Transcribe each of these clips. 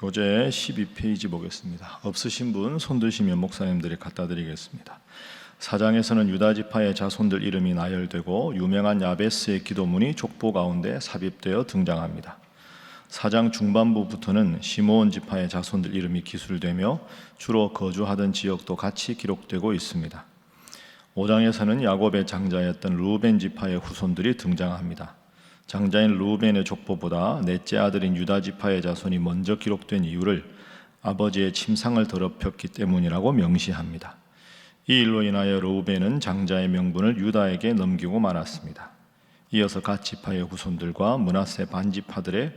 교재 12페이지 보겠습니다. 없으신 분 손 드시면 목사님들이 갖다 드리겠습니다. 사장에서는 유다 지파의 자손들 이름이 나열되고 유명한 야베스의 기도문이 족보 가운데 삽입되어 등장합니다. 사장 중반부부터는 시므온 지파의 자손들 이름이 기술되며 주로 거주하던 지역도 같이 기록되고 있습니다. 5장에서는 야곱의 장자였던 루벤 지파의 후손들이 등장합니다. 장자인 루벤의 족보보다 넷째 아들인 유다 지파의 자손이 먼저 기록된 이유를 아버지의 침상을 더럽혔기 때문이라고 명시합니다. 이 일로 인하여 루벤은 장자의 명분을 유다에게 넘기고 말았습니다. 이어서 갓 지파의 후손들과 문하세 반지파들의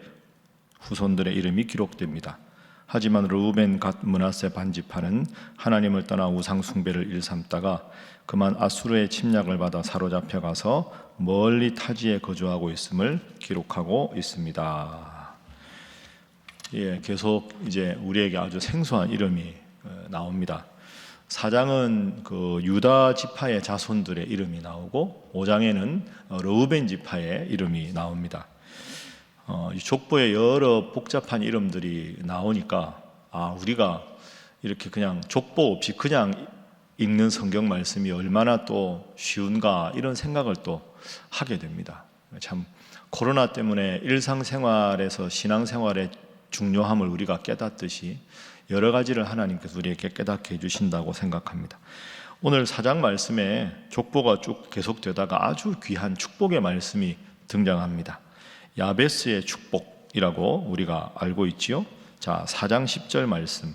후손들의 이름이 기록됩니다. 하지만 루벤 갓 문하세 반지파는 하나님을 떠나 우상 숭배를 일삼다가 그만 아수르의 침략을 받아 사로잡혀 가서 멀리 타지에 거주하고 있음을 기록하고 있습니다. 예, 계속 이제 우리에게 아주 생소한 이름이 어, 나옵니다. 사장은 그 유다 지파의 자손들의 이름이 나오고 5장에는 르우벤 지파의 이름이 나옵니다. 어, 이 족보에 여러 복잡한 이름들이 나오니까 아 우리가 이렇게 그냥 족보 없이 그냥 읽는 성경 말씀이 얼마나 또 쉬운가 이런 생각을 또 하게 됩니다. 참 코로나 때문에 일상생활에서 신앙생활의 중요함을 우리가 깨닫듯이 여러 가지를 하나님께서 우리에게 깨닫게 해주신다고 생각합니다. 오늘 사장 말씀에 족보가 쭉 계속되다가 아주 귀한 축복의 말씀이 등장합니다. 야베스의 축복이라고 우리가 알고 있지요. 자, 4장 10절 말씀.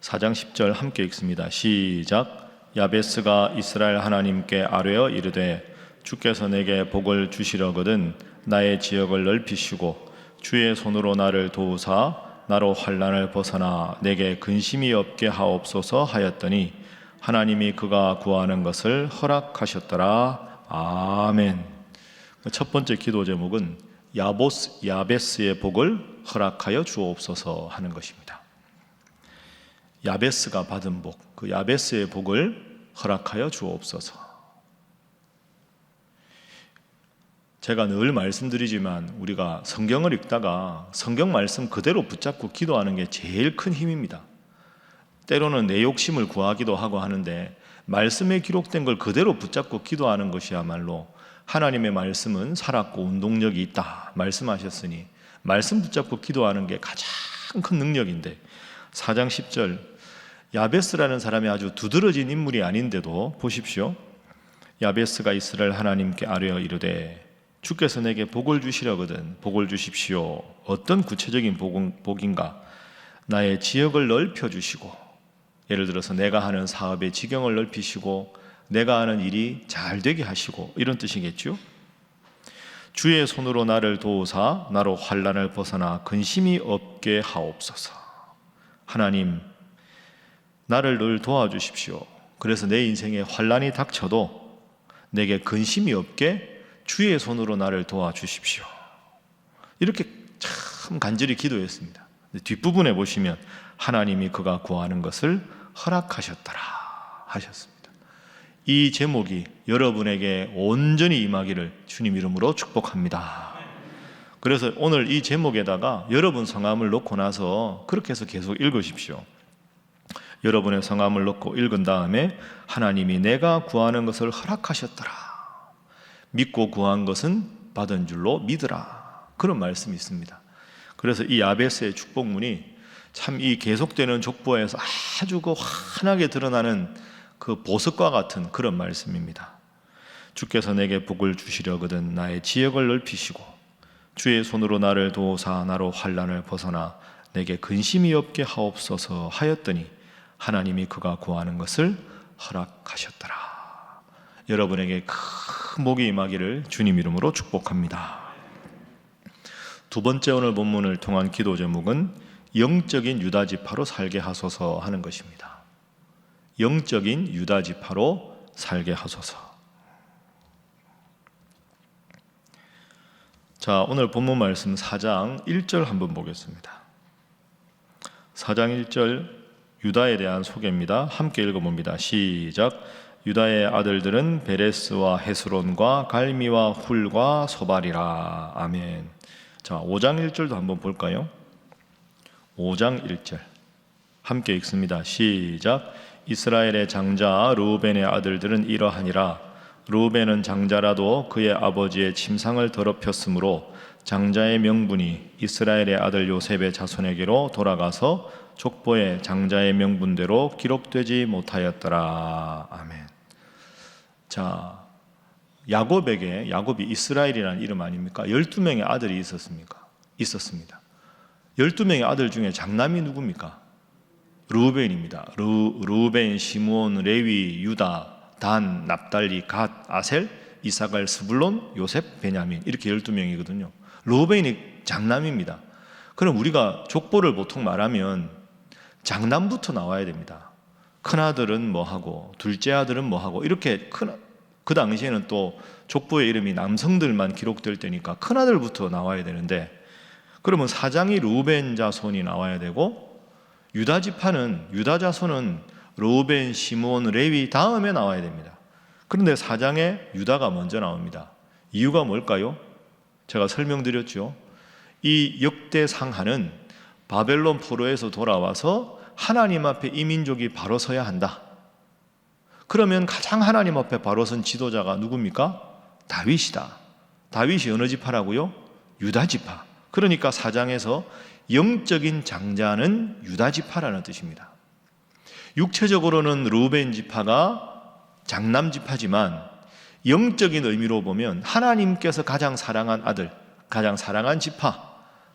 4장 10절 함께 읽습니다. 시작. 야베스가 이스라엘 하나님께 아뢰어 이르되 주께서 내게 복을 주시려거든 나의 지역을 넓히시고 주의 손으로 나를 도우사 나로 환란을 벗어나 내게 근심이 없게 하옵소서 하였더니 하나님이 그가 구하는 것을 허락하셨더라. 아멘. 첫 번째 기도 제목은 야보스 야베스의 복을 허락하여 주옵소서 하는 것입니다. 야베스가 받은 복, 그 야베스의 복을 허락하여 주옵소서. 제가 늘 말씀드리지만 우리가 성경을 읽다가 성경 말씀 그대로 붙잡고 기도하는 게 제일 큰 힘입니다. 때로는 내 욕심을 구하기도 하고 하는데 말씀에 기록된 걸 그대로 붙잡고 기도하는 것이야말로 하나님의 말씀은 살았고 운동력이 있다 말씀하셨으니 말씀 붙잡고 기도하는 게 가장 큰 능력인데 4장 10절 야베스라는 사람이 아주 두드러진 인물이 아닌데도 보십시오. 야베스가 이스라엘 하나님께 아뢰어 이르되 주께서 내게 복을 주시려거든 복을 주십시오. 어떤 구체적인 복인가? 나의 지역을 넓혀 주시고 예를 들어서 내가 하는 사업의 지경을 넓히시고 내가 하는 일이 잘 되게 하시고 이런 뜻이겠죠. 주의 손으로 나를 도우사 나로 환란을 벗어나 근심이 없게 하옵소서. 하나님 나를 늘 도와주십시오. 그래서 내 인생에 환란이 닥쳐도 내게 근심이 없게 주의 손으로 나를 도와주십시오. 이렇게 참 간절히 기도했습니다. 뒷부분에 보시면 하나님이 그가 구하는 것을 허락하셨더라 하셨습니다. 이 제목이 여러분에게 온전히 임하기를 주님 이름으로 축복합니다. 그래서 오늘 이 제목에다가 여러분 성함을 놓고 나서 그렇게 해서 계속 읽으십시오. 여러분의 성함을 넣고 읽은 다음에 하나님이 내가 구하는 것을 허락하셨더라. 믿고 구한 것은 받은 줄로 믿으라. 그런 말씀이 있습니다. 그래서 이 야베스의 축복문이 참 이 계속되는 족보에서 아주 그 환하게 드러나는 그 보석과 같은 그런 말씀입니다. 주께서 내게 복을 주시려거든 나의 지역을 넓히시고 주의 손으로 나를 도우사 나로 환란을 벗어나 내게 근심이 없게 하옵소서 하였더니 하나님이 그가 구하는 것을 허락하셨더라. 여러분에게 큰 복이 임하기를 주님 이름으로 축복합니다. 두 번째 오늘 본문을 통한 기도 제목은 영적인 유다 지파로 살게 하소서 하는 것입니다. 영적인 유다 지파로 살게 하소서. 자, 오늘 본문 말씀 4장 1절 한번 보겠습니다. 4장 1절 유다에 대한 소개입니다. 함께 읽어 봅니다. 시작. 유다의 아들들은 베레스와 헤스론과 갈미와 훌과 소발이라. 아멘. 자, 5장 1절도 한번 볼까요? 5장 1절 함께 읽습니다. 시작. 이스라엘의 장자 루벤의 아들들은 이러하니라. 루벤은 장자라도 그의 아버지의 침상을 더럽혔으므로 장자의 명분이 이스라엘의 아들 요셉의 자손에게로 돌아가서 족보의 장자의 명분대로 기록되지 못하였더라. 아멘. 자, 야곱에게 야곱이 이스라엘이라는 이름 아닙니까? 12명의 아들이 있었습니까? 있었습니다. 12명의 아들 중에 장남이 누굽니까? 루벤입니다. 루, 루벤, 시므온, 레위, 유다, 단, 납달리, 갓, 아셀, 이사갈, 스불론, 요셉, 베냐민 이렇게 12명이거든요. 루벤이 장남입니다. 그럼 우리가 족보를 보통 말하면 장남부터 나와야 됩니다. 큰 아들은 뭐 하고 둘째 아들은 뭐 하고 이렇게 큰 그 당시에는 또 족보의 이름이 남성들만 기록될 때니까 큰 아들부터 나와야 되는데 그러면 사장이 루벤 자손이 나와야 되고 유다 지파는 유다 자손은 루벤, 시몬, 레위 다음에 나와야 됩니다. 그런데 사장에 유다가 먼저 나옵니다. 이유가 뭘까요? 제가 설명드렸죠. 이 역대 상하는 바벨론 포로에서 돌아와서 하나님 앞에 이 민족이 바로 서야 한다. 그러면 가장 하나님 앞에 바로 선 지도자가 누굽니까? 다윗이다. 다윗이 어느 지파라고요? 유다 지파. 그러니까 사장에서 영적인 장자는 유다 지파라는 뜻입니다. 육체적으로는 루벤 지파가 장남 지파지만 영적인 의미로 보면 하나님께서 가장 사랑한 아들, 가장 사랑한 지파,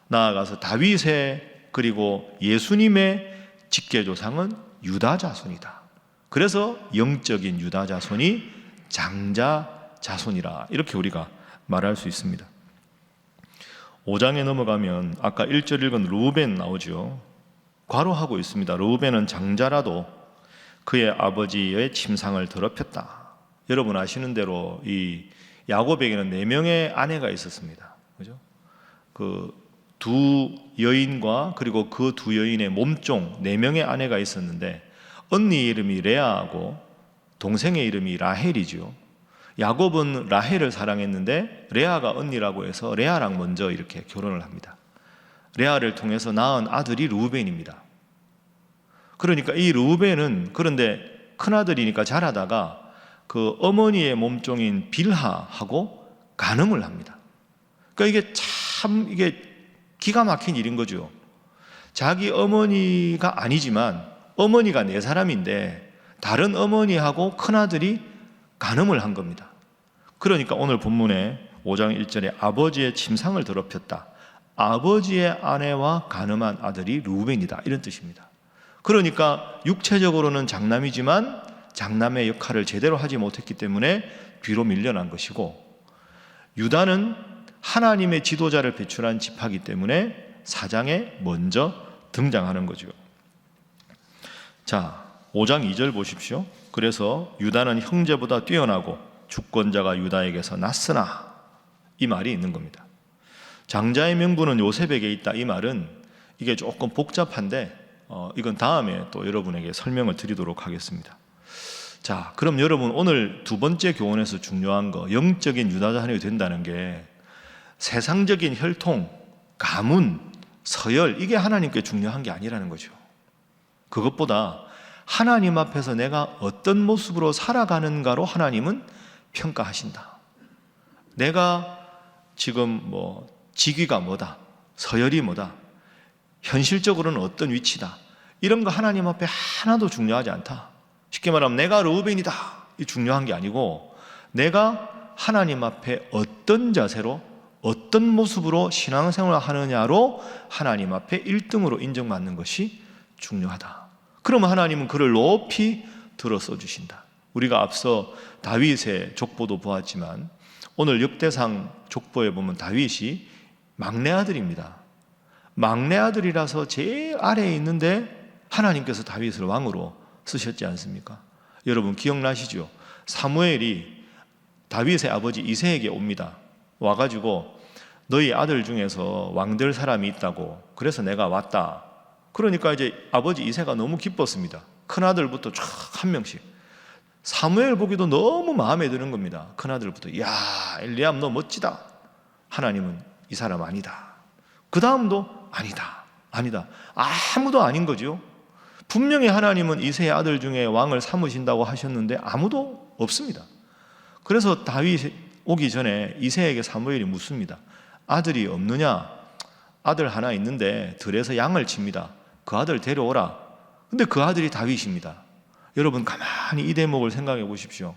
나아가서 다윗의 그리고 예수님의 직계 조상은 유다 자손이다. 그래서 영적인 유다 자손이 장자 자손이라 이렇게 우리가 말할 수 있습니다. 5장에 넘어가면 아까 1절 읽은 루벤 나오죠. 과로하고 있습니다. 루벤은 장자라도 그의 아버지의 침상을 더럽혔다. 여러분 아시는 대로 이 야곱에게는 네 명의 아내가 있었습니다. 그죠? 그 두 여인과 그리고 그 두 여인의 몸종 네 명의 아내가 있었는데 언니 이름이 레아하고 동생의 이름이 라헬이죠. 야곱은 라헬을 사랑했는데 레아가 언니라고 해서 레아랑 먼저 이렇게 결혼을 합니다. 레아를 통해서 낳은 아들이 루벤입니다. 그러니까 이 루벤은 그런데 큰 아들이니까 자라다가 그 어머니의 몸종인 빌하하고 간음을 합니다. 그러니까 이게 참 이게 기가 막힌 일인 거죠. 자기 어머니가 아니지만 어머니가 네 사람인데 다른 어머니하고 큰 아들이 간음을 한 겁니다. 그러니까 오늘 본문에 5장 1절에 아버지의 침상을 더럽혔다. 아버지의 아내와 간음한 아들이 루벤이다. 이런 뜻입니다. 그러니까 육체적으로는 장남이지만 장남의 역할을 제대로 하지 못했기 때문에 뒤로 밀려난 것이고 유다는 하나님의 지도자를 배출한 집하기 때문에 사장에 먼저 등장하는 거죠. 자, 5장 2절 보십시오. 그래서 유다는 형제보다 뛰어나고 주권자가 유다에게서 났으나 이 말이 있는 겁니다. 장자의 명분은 요셉에게 있다. 이 말은 이게 조금 복잡한데 어, 이건 다음에 또 여러분에게 설명을 드리도록 하겠습니다. 자, 그럼 여러분 오늘 두 번째 교훈에서 중요한 거 영적인 유다자손이 된다는 게 세상적인 혈통, 가문, 서열 이게 하나님께 중요한 게 아니라는 거죠. 그것보다 하나님 앞에서 내가 어떤 모습으로 살아가는가로 하나님은 평가하신다. 내가 지금 뭐 직위가 뭐다, 서열이 뭐다, 현실적으로는 어떤 위치다. 이런 거 하나님 앞에 하나도 중요하지 않다. 쉽게 말하면 내가. 이 중요한 게 아니고 내가 하나님 앞에 어떤 자세로 어떤 모습으로 신앙생활을 하느냐로 하나님 앞에 1등으로 인정받는 것이 중요하다. 그러면 하나님은 그를 높이 들어서 주신다. 우리가 앞서 다윗의 족보도 보았지만 오늘 역대상 족보에 보면 다윗이 막내 아들입니다. 막내 아들이라서 제일 아래에 있는데 하나님께서 다윗을 왕으로 쓰셨지 않습니까? 여러분 기억나시죠? 사무엘이 다윗의 아버지 이세에게 옵니다. 와가지고 너희 아들 중에서 왕 될 사람이 있다고 그래서 내가 왔다. 그러니까 이제 아버지 이세가 너무 기뻤습니다. 큰 아들부터 쫙 한 명씩. 사무엘 보기도 너무 마음에 드는 겁니다. 큰 아들부터 야 엘리암 너 멋지다. 하나님은 이 사람 아니다. 그 다음도 아니다. 아니다. 아무도 아닌 거죠. 분명히 하나님은 이세의 아들 중에 왕을 삼으신다고 하셨는데 아무도 없습니다. 그래서 다윗 오기 전에 이세에게 사무엘이 묻습니다. 아들이 없느냐? 아들 하나 있는데 들에서 양을 칩니다. 그 아들 데려오라. 근데 그 아들이 다윗입니다. 여러분 가만히 이 대목을 생각해 보십시오.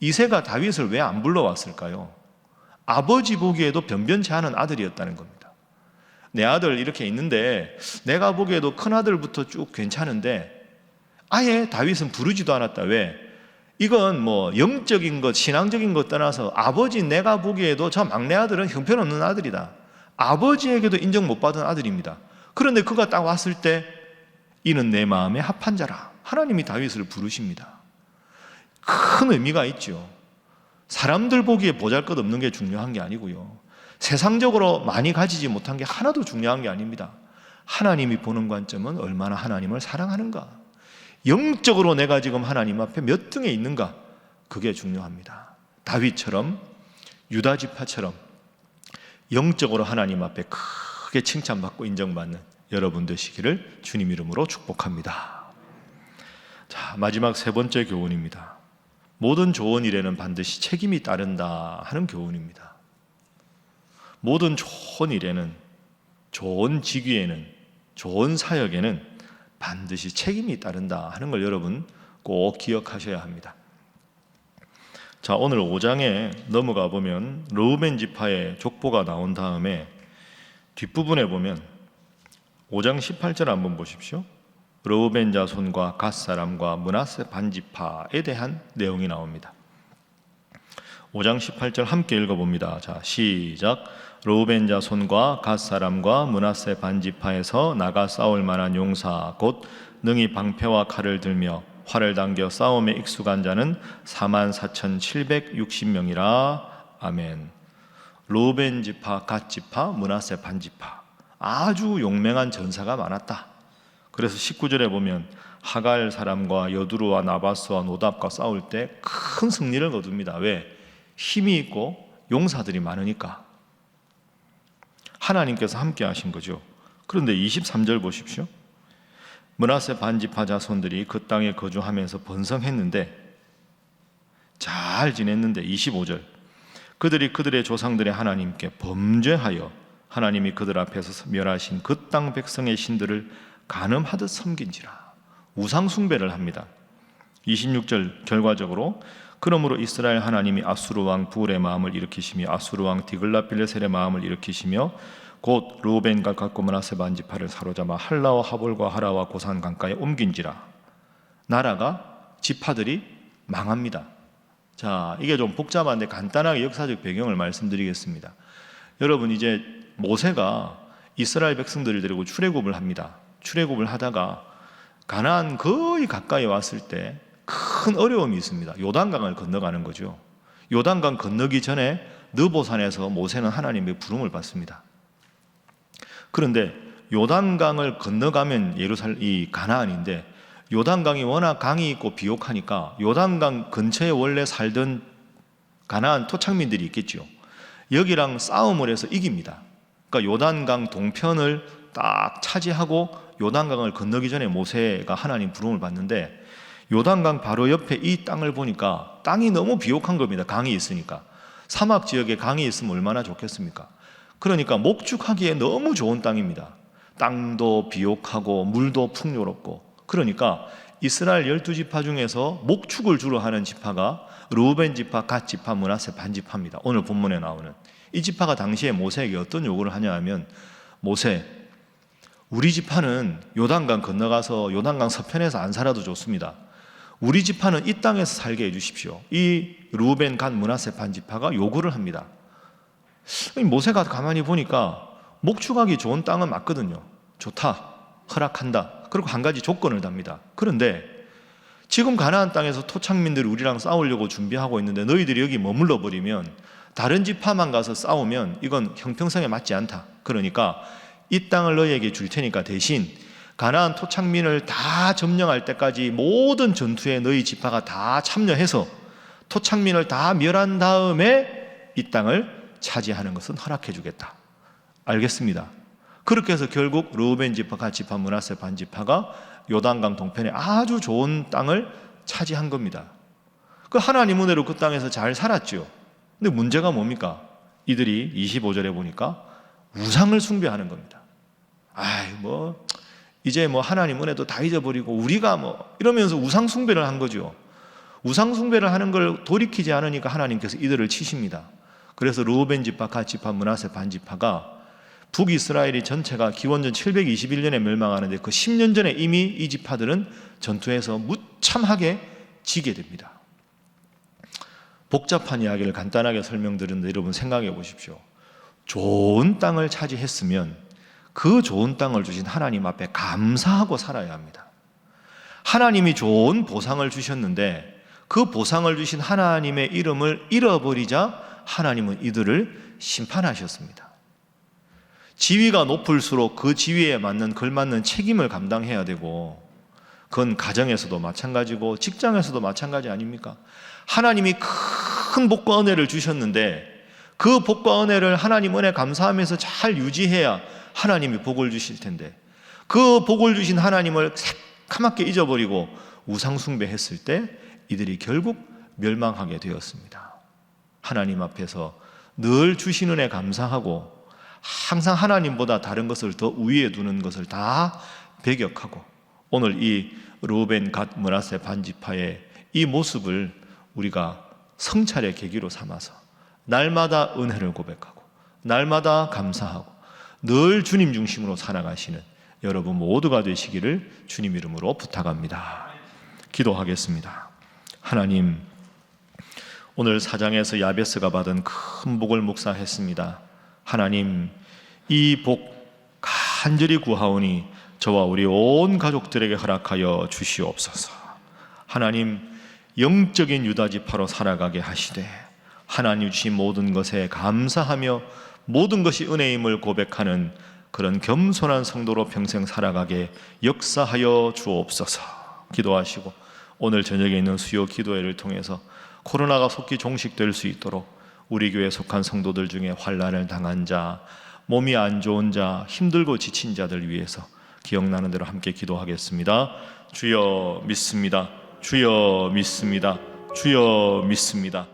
이세가 다윗을 왜 안 불러왔을까요? 아버지 보기에도 변변치 않은 아들이었다는 겁니다. 내 아들 이렇게 있는데 내가 보기에도 큰 아들부터 쭉 괜찮은데 아예 다윗은 부르지도 않았다. 왜? 이건 뭐 영적인 것, 신앙적인 것 떠나서 아버지 내가 보기에도 저 막내 아들은 형편없는 아들이다. 아버지에게도 인정 못 받은 아들입니다. 그런데 그가 딱 왔을 때 이는 내 마음에 합한 자라. 하나님이 다윗을 부르십니다. 큰 의미가 있죠. 사람들 보기에 보잘 것 없는 게 중요한 게 아니고요. 세상적으로 많이 가지지 못한 게 하나도 중요한 게 아닙니다. 하나님이 보는 관점은 얼마나 하나님을 사랑하는가. 영적으로 내가 지금 하나님 앞에 몇 등에 있는가. 그게 중요합니다. 다윗처럼 유다 지파처럼 영적으로 하나님 앞에 크게 칭찬받고 인정받는 여러분 되시기를 주님 이름으로 축복합니다. 자, 마지막 세 번째 교훈입니다. 모든 좋은 일에는 반드시 책임이 따른다 하는 교훈입니다. 모든 좋은 일에는 좋은 직위에는 좋은 사역에는 반드시 책임이 따른다 하는 걸 여러분 꼭 기억하셔야 합니다. 자, 오늘 5장에 넘어가 보면 르우벤 지파의 족보가 나온 다음에 뒷부분에 보면 5장 18절 한번 보십시오. 르우벤 자손과 갓 사람과 문하세 반지파에 대한 내용이 나옵니다. 5장 18절 함께 읽어 봅니다. 자, 시작. 르우벤 자손과 갓 사람과 문하세 반지파에서 나가 싸울 만한 용사 곧 능히 방패와 칼을 들며 활을 당겨 싸움에 익숙한 자는 4만 4,760명이라. 아멘. 르우벤 지파, 갓 지파, 문하세 반 지파. 아주 용맹한 전사가 많았다. 그래서 19절에 보면 하갈 사람과 여두루와 나바스와 노답과 싸울 때 큰 승리를 거둡니다. 왜? 힘이 있고 용사들이 많으니까. 하나님께서 함께 하신 거죠. 그런데 23절 보십시오. 문하세 반지파 자손들이 그 땅에 거주하면서 번성했는데 잘 지냈는데 25절 그들이 그들의 조상들의 하나님께 범죄하여 하나님이 그들 앞에서 멸하신 그 땅 백성의 신들을 간음하듯 섬긴지라 우상 숭배를 합니다. 26절 결과적으로 그러므로 이스라엘 하나님이 아수르 왕 부울의 마음을 일으키시며 아수르 왕 디글라빌레셀의 마음을 일으키시며 곧 루벤과 문하세 반지파를 사로잡아 할라와 하볼과 하라와 고산 강가에 옮긴지라 나라가 지파들이 망합니다. 자, 이게 좀 복잡한데 간단하게 역사적 배경을 말씀드리겠습니다. 여러분 이제 모세가 이스라엘 백성들을 데리고 출애굽을 합니다. 출애굽을 하다가 가나안 거의 가까이 왔을 때 큰 어려움이 있습니다. 요단강을 건너가는 거죠. 요단강 건너기 전에 느보산에서 모세는 하나님의 부름을 받습니다. 그런데 요단강을 건너가면 예루살 이 가나안인데 요단강이 워낙 강이 있고 비옥하니까 요단강 근처에 원래 살던 가나안 토착민들이 있겠죠. 여기랑 싸움을 해서 이깁니다. 그러니까 요단강 동편을 딱 차지하고 요단강을 건너기 전에 모세가 하나님 부름을 받는데 요단강 바로 옆에 이 땅을 보니까 땅이 너무 비옥한 겁니다. 강이 있으니까. 사막 지역에 강이 있으면 얼마나 좋겠습니까? 그러니까 목축하기에 너무 좋은 땅입니다. 땅도 비옥하고 물도 풍요롭고 그러니까 이스라엘 열두 지파 중에서 목축을 주로 하는 지파가 루벤 지파, 갓 지파, 문하세 반 지파입니다. 오늘 본문에 나오는 이 지파가 당시에 모세에게 어떤 요구를 하냐 하면 모세 우리 지파는 요단강 건너가서 요단강 서편에서 안 살아도 좋습니다. 우리 지파는 이 땅에서 살게 해주십시오. 이 루벤 간 문하세 반 지파가 요구를 합니다. 모세가 가만히 보니까 목축하기 좋은 땅은 맞거든요. 좋다. 허락한다. 그리고 한 가지 조건을 답니다. 그런데 지금 가나안 땅에서 토착민들이 우리랑 싸우려고 준비하고 있는데 너희들이 여기 머물러 버리면 다른 지파만 가서 싸우면 이건 형평성에 맞지 않다. 그러니까 이 땅을 너희에게 줄 테니까 대신 가나안 토착민을 다 점령할 때까지 모든 전투에 너희 지파가 다 참여해서 토착민을 다 멸한 다음에 이 땅을 차지하는 것은 허락해 주겠다. 알겠습니다. 그렇게 해서 결국 르우벤 지파, 갓 지파, 문하세 반 지파가 요단강 동편에 아주 좋은 땅을 차지한 겁니다. 그 하나님 은혜로 그 땅에서 잘 살았죠. 근데 문제가 뭡니까? 이들이 25절에 보니까 우상을 숭배하는 겁니다. 아이 뭐 이제 뭐 하나님 은혜도 다 잊어버리고 우리가 뭐 이러면서 우상 숭배를 한 거죠. 우상 숭배를 하는 걸 돌이키지 않으니까 하나님께서 이들을 치십니다. 그래서 르우벤 지파, 갓 지파, 문하세 반 지파가 북이스라엘이 전체가 기원전 721년에 멸망하는데 그 10년 전에 이미 이 지파들은 전투에서 무참하게 지게 됩니다. 복잡한 이야기를 간단하게 설명드렸는데 여러분 생각해 보십시오. 좋은 땅을 차지했으면 그 좋은 땅을 주신 하나님 앞에 감사하고 살아야 합니다. 하나님이 좋은 보상을 주셨는데 그 보상을 주신 하나님의 이름을 잃어버리자 하나님은 이들을 심판하셨습니다. 지위가 높을수록 그 지위에 맞는 걸맞는 책임을 감당해야 되고 그건 가정에서도 마찬가지고 직장에서도 마찬가지 아닙니까? 하나님이 큰 복과 은혜를 주셨는데 그 복과 은혜를 하나님 은혜 감사하면서 잘 유지해야 하나님이 복을 주실 텐데 그 복을 주신 하나님을 새카맣게 잊어버리고 우상숭배했을 때 이들이 결국 멸망하게 되었습니다. 하나님 앞에서 늘 주신 은혜 감사하고 항상 하나님보다 다른 것을 더 우위에 두는 것을 다 배격하고 오늘 이 루벤 갓 문하세 반지파의 이 모습을 우리가 성찰의 계기로 삼아서 날마다 은혜를 고백하고 날마다 감사하고 늘 주님 중심으로 살아가시는 여러분 모두가 되시기를 주님 이름으로 부탁합니다. 기도하겠습니다. 하나님 오늘 사장에서 야베스가 받은 큰 복을 묵상했습니다. 하나님 이 복 간절히 구하오니 저와 우리 온 가족들에게 허락하여 주시옵소서. 하나님 영적인 유다 지파로 살아가게 하시되 하나님 주신 모든 것에 감사하며 모든 것이 은혜임을 고백하는 그런 겸손한 성도로 평생 살아가게 역사하여 주옵소서. 기도하시고 오늘 저녁에 있는 수요 기도회를 통해서 코로나가 속히 종식될 수 있도록 우리 교회 속한 성도들 중에 환란을 당한 자, 몸이 안 좋은 자, 힘들고 지친 자들 위해서 기억나는 대로 함께 기도하겠습니다. 주여 믿습니다. 주여 믿습니다. 주여 믿습니다.